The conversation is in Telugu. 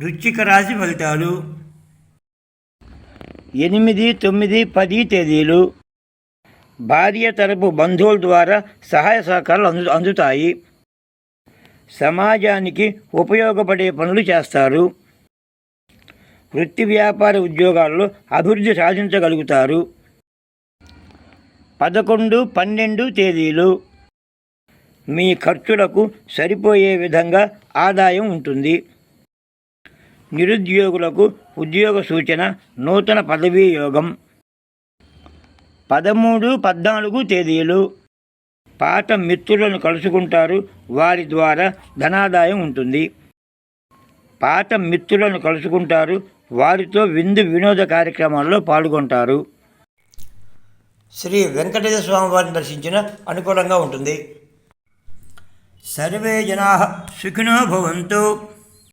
వృశ్చిక రాశి ఫలితాలు. ఎనిమిది తొమ్మిది పది తేదీలు భార్య తరపు బంధువుల ద్వారా సహాయ సహకారాలు అందు అందుతాయి. సమాజానికి ఉపయోగపడే పనులు చేస్తారు. వృత్తి వ్యాపార ఉద్యోగాల్లో అభివృద్ధి సాధించగలుగుతారు. పదకొండు పన్నెండు తేదీలు మీ ఖర్చులకు సరిపోయే విధంగా ఆదాయం ఉంటుంది. నిరుద్యోగులకు ఉద్యోగ సూచన నూతన పదవీ యోగం. పదమూడు పద్నాలుగు తేదీలు. పాత మిత్రులను కలుసుకుంటారు. వారి ద్వారా ధనాదాయం ఉంటుంది. పాత మిత్రులను కలుసుకుంటారు. వారితో విందు వినోద కార్యక్రమాల్లో పాల్గొంటారు. శ్రీ వెంకటేశ్వర స్వామి వారిని దర్శించిన అనుకూలంగా ఉంటుంది. సర్వే జనా సుఖినో భవంతు.